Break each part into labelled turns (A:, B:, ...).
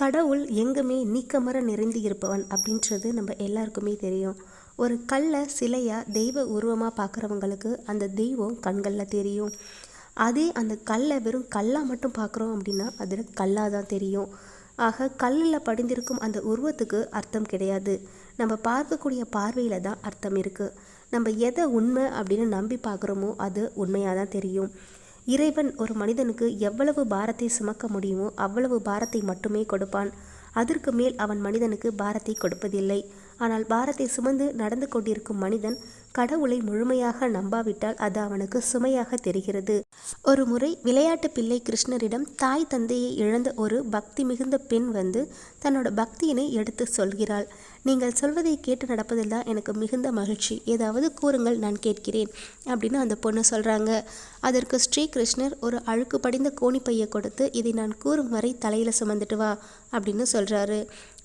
A: கடவுள் எங்குமே நீக்கமர நிறைந்து இருப்பவன் அப்படின்றது நம்ம எல்லாருக்குமே தெரியும். ஒரு கல்லை சிலையாக தெய்வ உருவமாக பார்க்குறவங்களுக்கு அந்த தெய்வம் கண்களில் தெரியும். அதே அந்த கல்லை வெறும் கல்லாக மட்டும் பார்க்குறோம் அப்படின்னா அதில் கல்லாக தான் தெரியும். ஆக கல்லில் படிந்திருக்கும் அந்த உருவத்துக்கு அர்த்தம் கிடையாது. நம்ம பார்க்கக்கூடிய பார்வையில் தான் அர்த்தம் இருக்குது நம்ம எதை உண்மை அப்படின்னு நம்பி பார்க்குறோமோ அது உண்மையாக தான் தெரியும். இறைவன் ஒரு மனிதனுக்கு எவ்வளவு பாரத்தை சுமக்க முடியுமோ அவ்வளவு பாரத்தை மட்டுமே கொடுப்பான். அதற்கு மேல் அவன் மனிதனுக்கு பாரத்தை கொடுப்பதில்லை. ஆனால் பாரத்தை சுமந்து நடந்து கொண்டிருக்கும் மனிதன் கடவுளை முழுமையாக நம்பாவிட்டால் அது அவனுக்கு சுமையாக தெரிகிறது. ஒரு முறை விளையாட்டு பிள்ளை கிருஷ்ணரிடம் தாய் தந்தையை இழந்த ஒரு பக்தி மிகுந்த பெண் வந்து தன்னோட பக்தியினை எடுத்து சொல்கிறாள். நீங்கள் சொல்வதை கேட்டு நடப்பதில் தான் எனக்கு மிகுந்த மகிழ்ச்சி. ஏதாவது கூறுங்கள் நான் கேட்கிறேன் அப்படின்னு அந்த பொண்ணு சொல்கிறாங்க அதற்கு ஸ்ரீகிருஷ்ணர் ஒரு அழுக்கு படிந்த கோணிப்பையை கொடுத்து இதை நான் கூறும் வரை தலையில் சுமந்துட்டு வா அப்படின்னு சொல்கிறாரு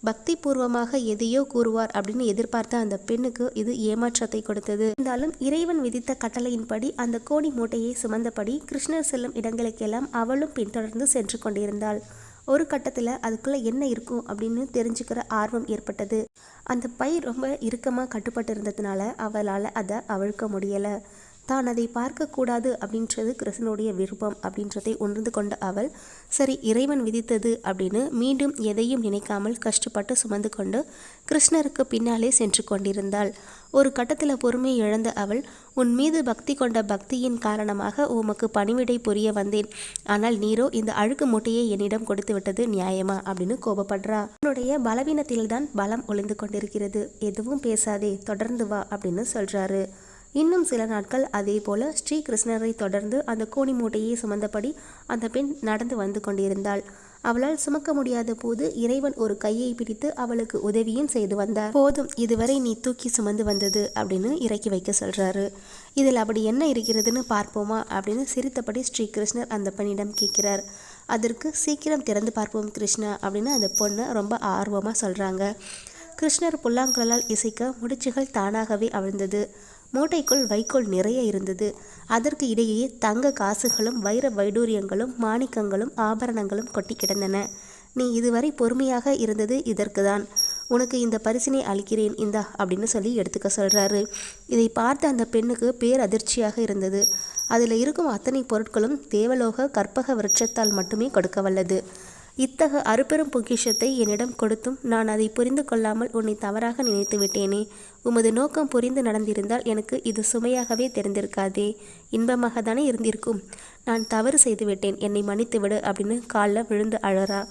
A: பக்தி பூர்வமாக எதையோ கூறுவார் அப்படின்னு எதிர்பார்த்த அந்த பெண்ணுக்கு இது ஏமாற்றத்தை கொடுத்தது. இருந்தாலும் இறைவன் விதித்த கட்டளையின்படி அந்த கோணி மூட்டையை சுமந்தபடி கிருஷ்ணர் செல்லும் இடங்களுக்கெல்லாம் அவளும் பின்தொடர்ந்து சென்று கொண்டிருந்தாள். ஒரு கட்டத்தில் அதுக்குள்ளே என்ன இருக்கும் அப்படின்னு தெரிஞ்சுக்கிற ஆர்வம் ஏற்பட்டது. அந்த பை ரொம்ப இறுக்கமாக கட்டுப்பட்டு இருந்ததுனால அவளால் அதை அவிழ்க்க முடியலை. தான் அதை பார்க்கக்கூடாது அப்படின்றது கிருஷ்ணனுடைய விருப்பம் அப்படின்றதை உணர்ந்து கொண்ட அவள் சரி இறைவன் விதித்தது அப்படின்னு மீண்டும் எதையும் நினைக்காமல் கஷ்டப்பட்டு சுமந்து கொண்டு கிருஷ்ணருக்கு பின்னாலே சென்று கொண்டிருந்தாள். ஒரு கட்டத்தில் பொறுமை இழந்த அவள் உன் மீது பக்தி கொண்ட பக்தியின் காரணமாக உமக்கு பணிவிடை புரிய வந்தேன். ஆனால் நீரோ இந்த அழுக்கு மூட்டையை என்னிடம் கொடுத்து விட்டது நியாயமா? அப்படின்னு கோபப்படுறா. உன்னுடைய பலவீனத்தில்தான் பலம் ஒளிந்து கொண்டிருக்கிறது. எதுவும் பேசாதே தொடர்ந்து வா அப்படின்னு சொல்றாரு. இன்னும் சில நாட்கள் அதே போல ஸ்ரீ கிருஷ்ணரை தொடர்ந்து அந்த கோணி மூட்டையை சுமந்தபடி அந்த பெண் நடந்து வந்து கொண்டிருந்தாள். அவளால் சுமக்க முடியாத போது இறைவன் ஒரு கையை பிடித்து அவளுக்கு உதவியும் செய்து வந்தார். போதும் இதுவரை நீ தூக்கி சுமந்து வந்தது அப்படின்னு இறக்கி வைக்க சொல்றாரு. இதில் அப்படி என்ன இருக்கிறதுன்னு பார்ப்போமா? அப்படின்னு சிரித்தபடி ஸ்ரீ கிருஷ்ணர் அந்த பெண்ணிடம் கேட்கிறார். அதற்கு சீக்கிரம் திறந்து பார்ப்போம் கிருஷ்ணா அப்படின்னு அந்த பொண்ணை ரொம்ப ஆர்வமாக சொல்கிறாங்க கிருஷ்ணர் புல்லாங்குழலால் இசைக்க முடிச்சுகள் தானாகவே அவிழ்ந்தது. மூட்டைக்குள் வைக்கோல் நிறைய இருந்தது. அதற்கு இடையே தங்க காசுகளும் வைர வைடூரியங்களும் மாணிக்கங்களும் ஆபரணங்களும் கொட்டி கிடந்தன. நீ இதுவரை பொறுமையாக இருந்தது இதற்கு தான் உனக்கு இந்த பரிசினை அளிக்கிறேன் இந்தா அப்படின்னு சொல்லி எடுத்துக்க சொல்கிறாரு இதை பார்த்த அந்த பெண்ணுக்கு பேரதிர்ச்சியாக இருந்தது. அதில் இருக்கும் அத்தனை பொருட்களும் தேவலோக கற்பக விருட்சத்தால் மட்டுமே கொடுக்க வல்லது இத்தகு அறுபெரும் பொக்கிஷத்தை என்னிடம் கொடுத்தும் நான் அதை புரிந்து கொள்ளாமல் உன்னை தவறாக நினைத்து விட்டேனே. உமது நோக்கம் புரிந்து நடந்திருந்தால் எனக்கு இது சுமையாகவே தெரிந்திருக்காதே. இன்பமாக தானே இருந்திருக்கும். நான் தவறு செய்துவிட்டேன் என்னை மன்னித்து விடு அப்படின்னு காலில் விழுந்து அழறா.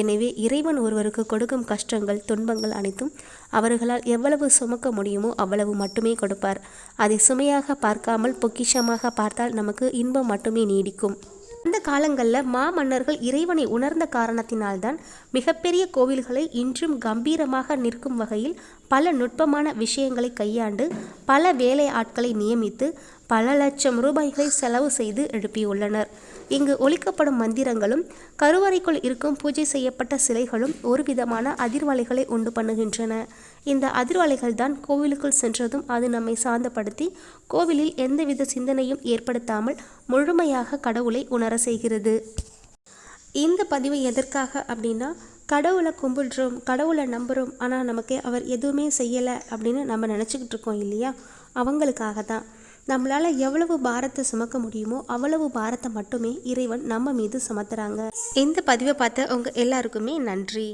A: எனவே இறைவன் ஒருவருக்கு கொடுக்கும் கஷ்டங்கள் துன்பங்கள் அனைத்தும் அவர்களால் எவ்வளவு சுமக்க முடியுமோ அவ்வளவு மட்டுமே கொடுப்பார். அதை சுமையாக பார்க்காமல் பொக்கிஷமாக பார்த்தால் நமக்கு இன்பம் மட்டுமே நீடிக்கும். காலங்களில் மாமன்னர்கள் இறைவனை உணர்ந்த காரணத்தினால்தான் மிகப்பெரிய கோவில்களை இன்றும் கம்பீரமாக நிற்கும் வகையில் பல நுட்பமான விஷயங்களை கையாண்டு பல வேலை ஆட்களை நியமித்து பல லட்சம் ரூபாய்களை செலவு செய்து எழுப்பியுள்ளனர். இங்கு ஒழிக்கப்படும் மந்திரங்களும் கருவறைக்குள் இருக்கும் பூஜை செய்யப்பட்ட சிலைகளும் ஒரு விதமான அதிர்வலைகளை உண்டு பண்ணுகின்றன. இந்த அதிர்வலைகள் தான் கோவிலுக்குள் சென்றதும் அது நம்மை சாந்தப்படுத்தி கோவிலில் எந்தவித சிந்தனையும் ஏற்படுத்தாமல் முழுமையாக கடவுளை உணர செய்கிறது. இந்த பதிவு எதற்காக அப்படின்னா கடவுளை கும்பிடுறோம் கடவுளை நம்புகிறோம் ஆனால் நமக்கு அவர் எதுவுமே செய்யலை அப்படின்னு நம்ம நினச்சிக்கிட்டு இருக்கோம் இல்லையா? அவங்களுக்காக தான் நம்மளால் எவ்வளவு பாரத்தை சுமக்க முடியுமோ அவ்வளவு பாரத்தை மட்டுமே இறைவன் நம்ம மீது சுமத்துறாங்க. இந்த பதிவை பார்த்த உங்கள் எல்லாருக்குமே நன்றி.